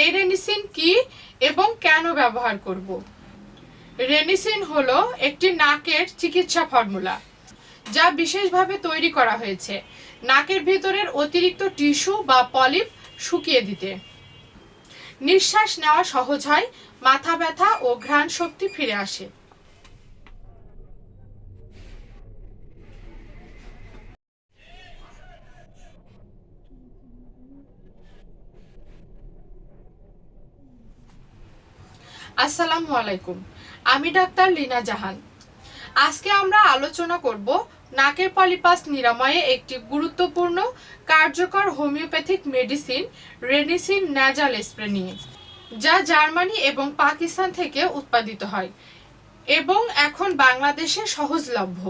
এই রেনিসিন কি এবং কেন ব্যবহার করব? রেনিসিন হলো একটি নাকের চিকিৎসা ফর্মুলা, যা বিশেষভাবে তৈরি করা হয়েছে নাকের ভিতরের অতিরিক্ত টিস্যু বা পলিপ শুকিয়ে দিতে। নিঃশ্বাস নেওয়া সহজ হয়, মাথা ব্যথা ও ঘ্রাণ শক্তি ফিরে আসে। আসসালামু আলাইকুম। আমি ডাক্তার লিনা জাহান। আজকে আমরা আলোচনা করব নাকের পলিপাস নিরাময়ে একটি গুরুত্বপূর্ণ, কার্যকর হোমিওপ্যাথিক মেডিসিন, রেনিসিন ন্যাজাল স্প্রে নিয়ে, যা জার্মানি এবং পাকিস্তান থেকে উৎপাদিত হয় এবং এখন বাংলাদেশে সহজলভ্য।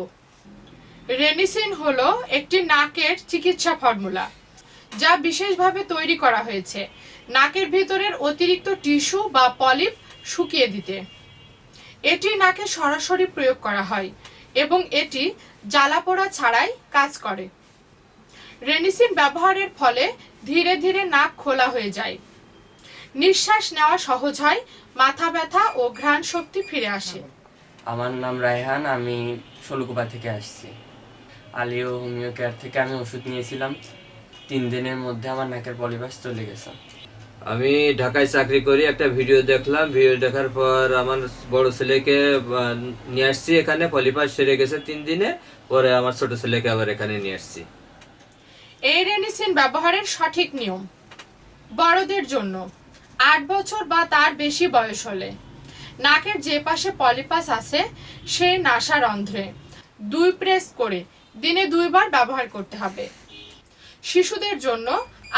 রেনিসিন হলো একটি নাকের চিকিৎসা ফর্মুলা, যা বিশেষভাবে তৈরি করা হয়েছে। নাকের ভিতরের অতিরিক্ত টিস্যু বা পলিপ শুকিয়ে দিতে। এটি নাকে সরাসরি প্রয়োগ করা হয় এবং এটি জ্বালাপোড়া ছাড়াই কাজ করে। রেনিসিন ব্যবহারের ফলে ধীরে ধীরে নাক খোলা হয়ে যায়। নিঃশ্বাস নেওয়া সহজ হয়, মাথা ব্যথা ও ঘ্রাণ শক্তি ফিরে আসে। আমার নাম রায়হান, আমি ষোলকুপা থেকে আসছি। আলিও হোমিও কেয়ার থেকে আমি ওষুধ নিয়েছিলাম। তিন দিনের মধ্যে আমার নাকের পলিবাস চলে গেছে। আমি ঢাকায় চাকরি করি, একটা ভিডিও দেখলাম। ভিডিও দেখার পর আমার বড় ছেলেকে নিয়ে আসছি এখানে। পলিপাস সেরে গেছে তিন দিনে। পরে আমার ছোট ছেলেকে আবার এখানে নিয়ে আসছি। এই রেনিসিন ব্যবহারের সঠিক নিয়ম। বড়দের জন্য। আট বছর বা তার বেশি বয়স হলে। নাকের যে পাশে পলিপাস আছে, সে নাসার অন্ধ্রে। দুই প্রেস করে দিনে দুইবার ব্যবহার করতে হবে। শিশুদের জন্য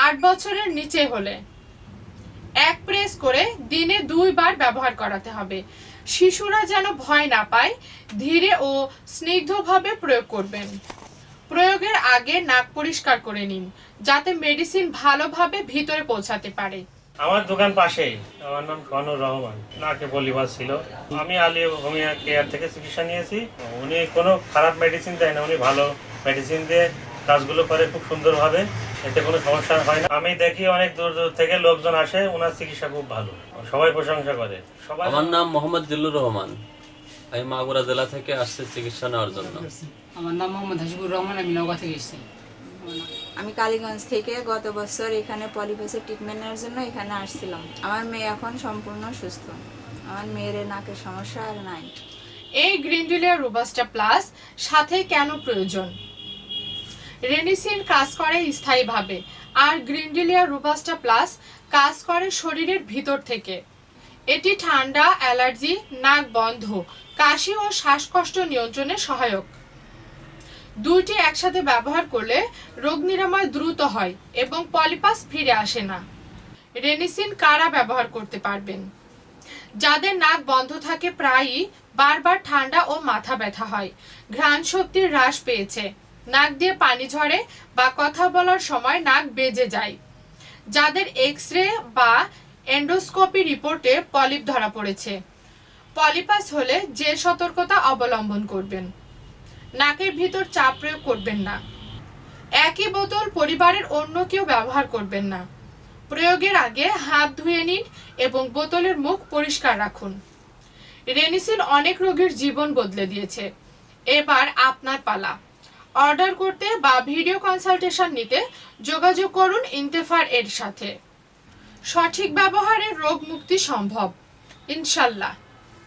আট বছরের নিচে হলে। এক প্রেস করে দিনে দুইবার ব্যবহার করাতে হবে। শিশুরা যেন ভয় না পায়, ধীরে ও স্নিগ্ধভাবে প্রয়োগ করবেন। প্রয়োগের আগে নাক পরিষ্কার করে নিন, যাতে মেডিসিন ভালোভাবে ভিতরে পৌঁছাতে পারে। আমার দোকান পাশেই, আমার নাম সোহানুর রহমান। নাকে পলিবাস ছিল। আমি আলী হোমিও কেয়ার থেকে চিকিৎসা নিয়েছি। উনি কোনো খারাপ মেডিসিন দেয় না, উনি ভালো মেডিসিন দিয়ে কাজগুলো করে খুব সুন্দরভাবে। এতে কোনো সমস্যা হয় না। আমি দেখি অনেক দূর দূর থেকে লোকজন আসে ওনার চিকিৎসা খুব ভালো। সবাই প্রশংসা করে। সবাই আমার নাম মোহাম্মদ জিল্লুর রহমান। আমি মাগুরা জেলা থেকে আসছি চিকিৎসা নেওয়ার জন্য। আমার নাম মোহাম্মদ হাসিবুর রহমান আমি নওগাঁ থেকে এসেছি। আমি কালীগঞ্জ থেকে গত বছর এখানে পলিপাসের ট্রিটমেন্ট ট্রিটমেন্টের জন্য এখানে আসছিলাম। আমার মেয়ে এখন সম্পূর্ণ সুস্থ। আমার মেয়ের নাকের সমস্যা আর নাই। এই গ্রিনডিলিয়া রোবাস্টা প্লাস সাথে কেন প্রয়োজন? রেনিসিন কাজ করে স্থায়ীভাবে, আর গ্রিনডিলিয়া রুবাস্টা প্লাস কাজ করে শরীরের ভিতর থেকে। এটি ঠান্ডা, অ্যালার্জি, নাক বন্ধ, কাশি ও শ্বাসকষ্ট নিয়ন্ত্রণে সহায়ক। দুইটি একসাথে ব্যবহার করলে রোগ নিরাময় দ্রুত হয় এবং পলিপাস ফিরে আসে না। রেনিসিন কারা ব্যবহার করতে পারবেন? যাদের নাক বন্ধ থাকে প্রায়ই বারবার ঠান্ডা ও মাথা ব্যথা হয়। ঘ্রাণ শক্তির হ্রাস পেয়েছে। নাক দিয়ে পানি ঝরে বা কথা বলার সময় নাক বেজে যায়। যাদের এক্স রে বা এন্ডোস্কোপি রিপোর্টে পলিপ ধরা পড়েছে। পলিপাস হলে যে সতর্কতা অবলম্বন করবেন। নাকের ভিতর চাপ প্রয়োগ করবেন না। একই বোতল পরিবারের অন্য কেউ ব্যবহার করবেন না। প্রয়োগের আগে হাত ধুয়ে নিন এবং বোতলের মুখ পরিষ্কার রাখুন। রেনিসিন অনেক রোগীর জীবন বদলে দিয়েছে। এবার আপনার পালা। অর্ডার করতে বা ভিডিও কনসালটেশন নিতে যোগাযোগ করুন ইন্তেফার এর সাথে। সঠিক ব্যবহারে রোগ মুক্তি সম্ভব। ইনশাল্লাহ।